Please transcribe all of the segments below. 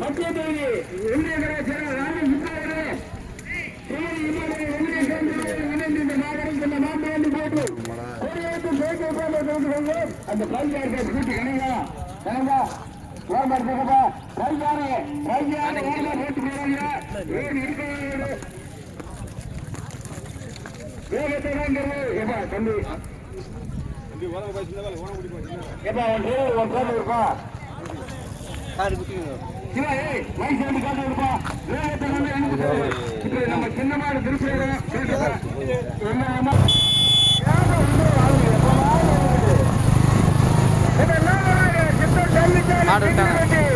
மத்திய தொகுதி இந்திய கலாச்சாரம் ராமன் அந்த பல்வேறு கூட்டி கிடைக்கலாம் ஓமர் மிகவா கையாறு கையாறு ஓமர் ஓட்டு போறாங்க. ஏன் இருக்கிறாங்க வேகத்தை வாங்கிறது எப்பா தம்பி. எப்பா உன் டிரைவர் உன் பேர் இருப்பா சிவா ஏய் வயசாண்டி காட்டு என்ன ஆடு விட்டாங்க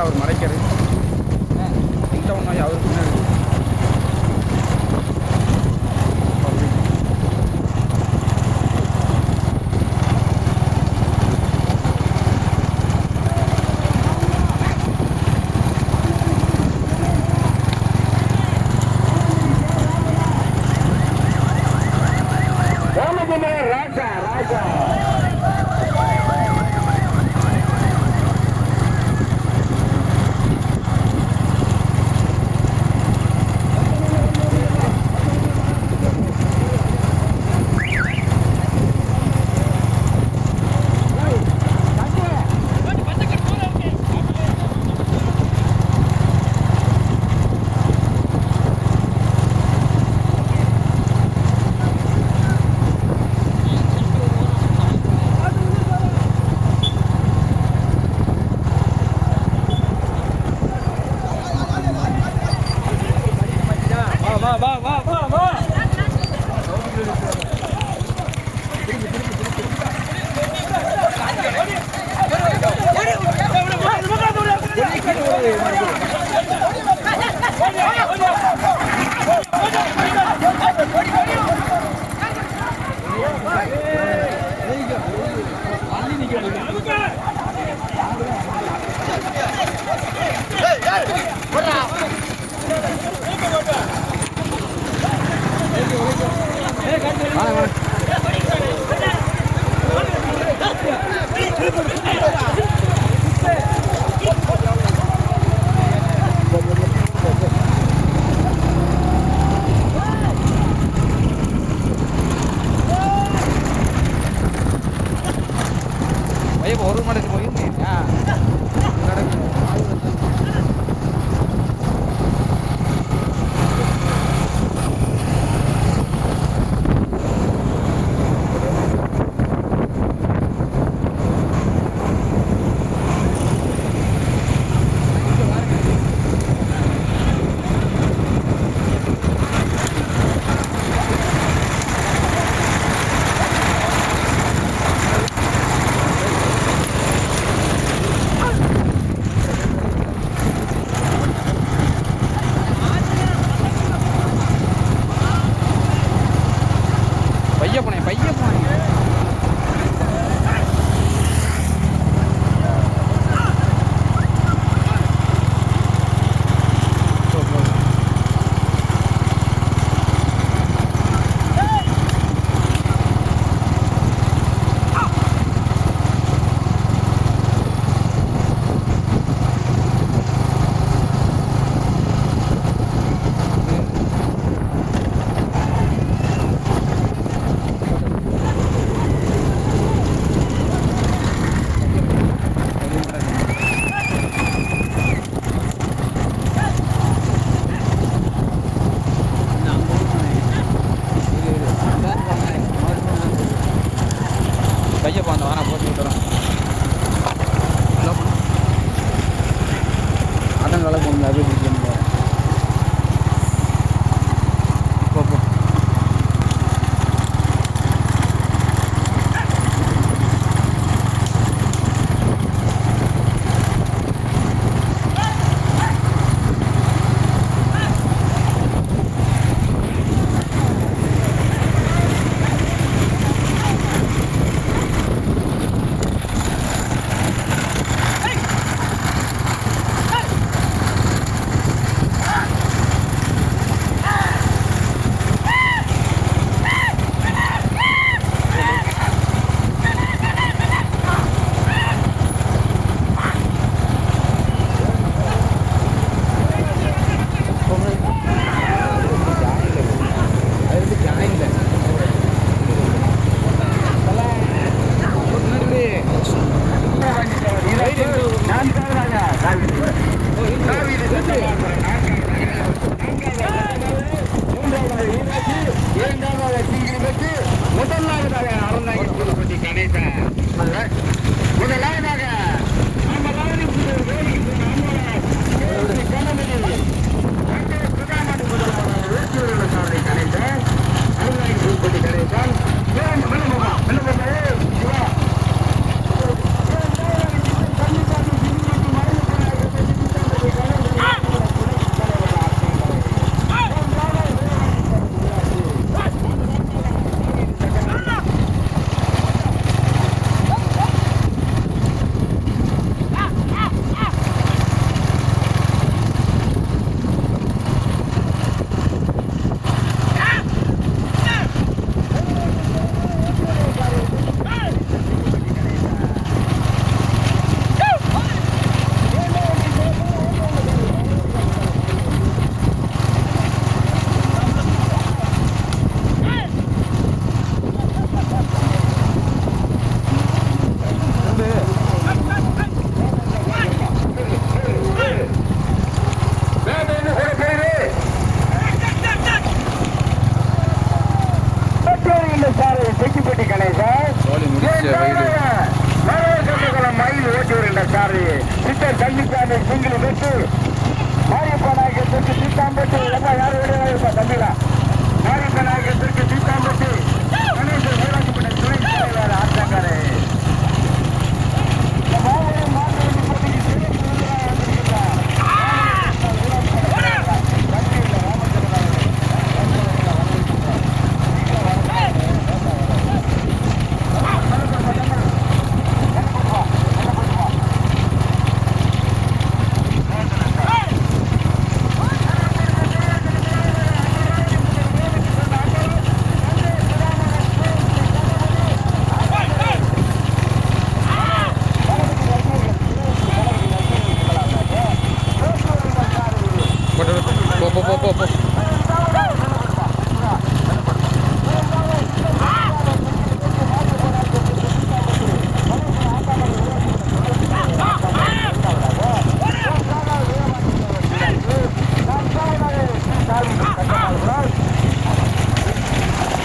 அவர் மறைக்கிறது.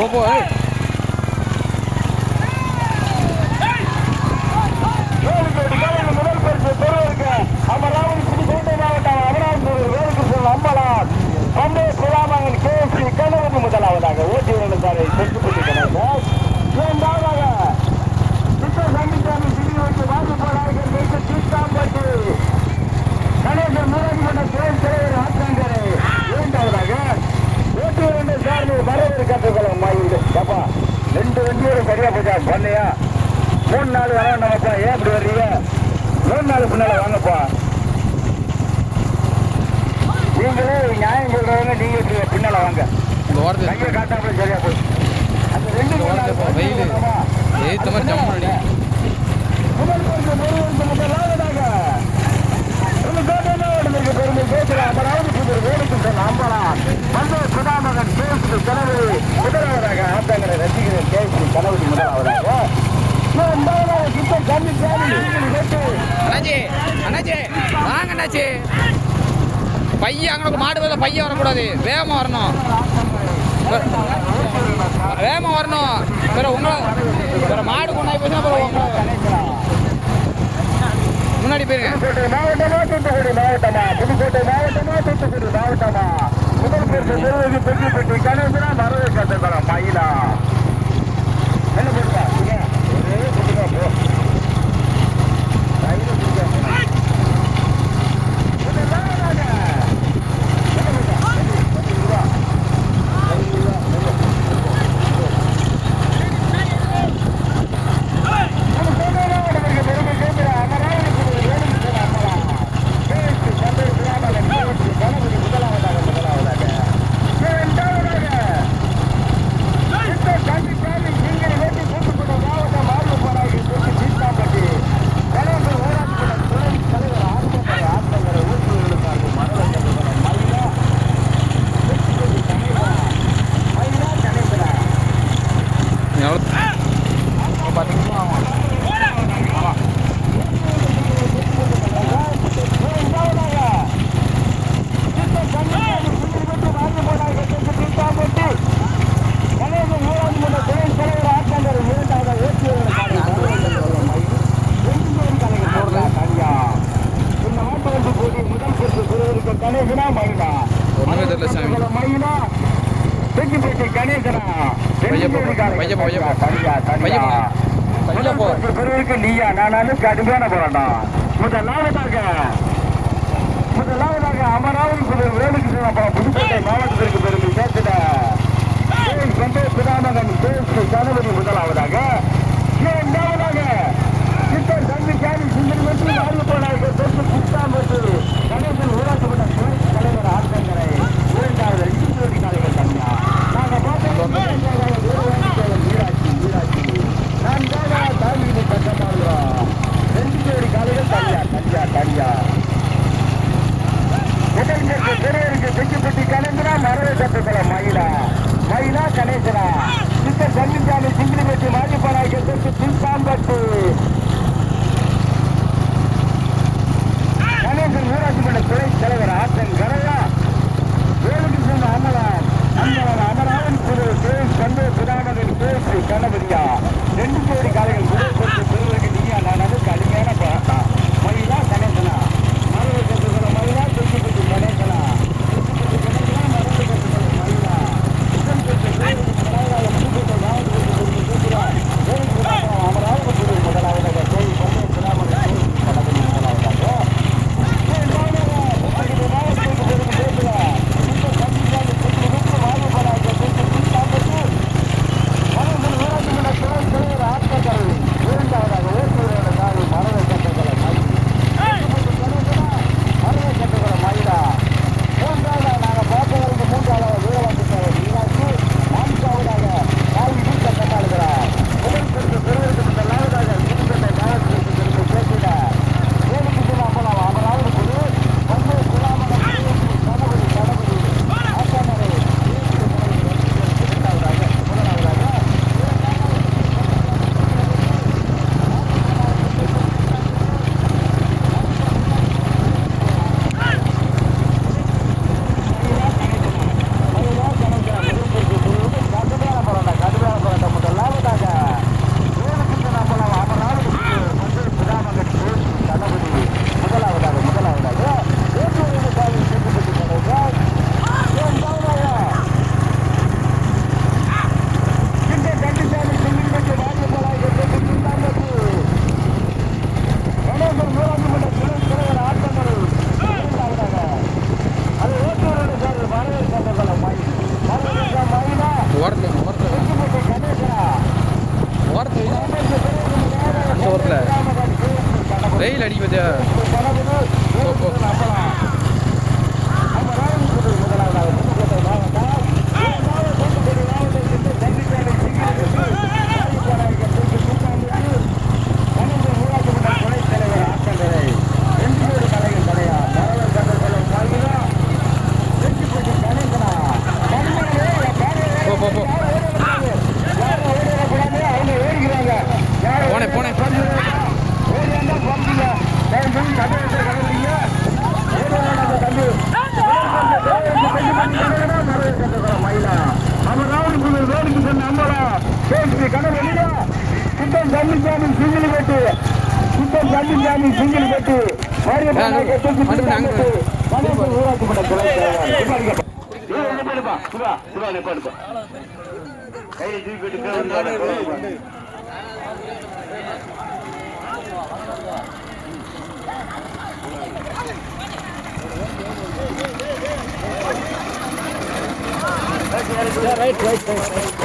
બપોર மேல பின்னால வாங்கப்பா. நீங்களே நியாயம் சொல்றவங்க நீங்க பின்னால வாங்க. கையை காட்டாம சரியா போய் அந்த ரெண்டு வெயில் ஏத்த மாதிரி ஜம்மு அடி முதலாவதாக ஆத்தாங்கரை ரசிகர் கேசி கணவதி முதலாவதாக அண்ணாச்சி அண்ணாச்சி வாங்க அண்ணாச்சி. பையன் அங்கே மாடு வேலை பையன் வரக்கூடாது. வேகமாக வரணும். வேகமாக வரணும். மாடு கொண்டாடி போச்சுன்னா அப்புறம் முன்னாடி போயிருங்க. மாவட்டமா தூத்துக்குடி மாவட்டமா புதுக்கோட்டை மாவட்டமா. தூத்துக்குடி மாவட்டமா முதல் பெற்று பெருவதி பெற்று கடுமையான போராட்டம் முதலாவதாக முதலாவதாக அமராவதி வேலுக்கு புதுக்கோட்டை மாவட்ட ரைட் ரைட் ரைட்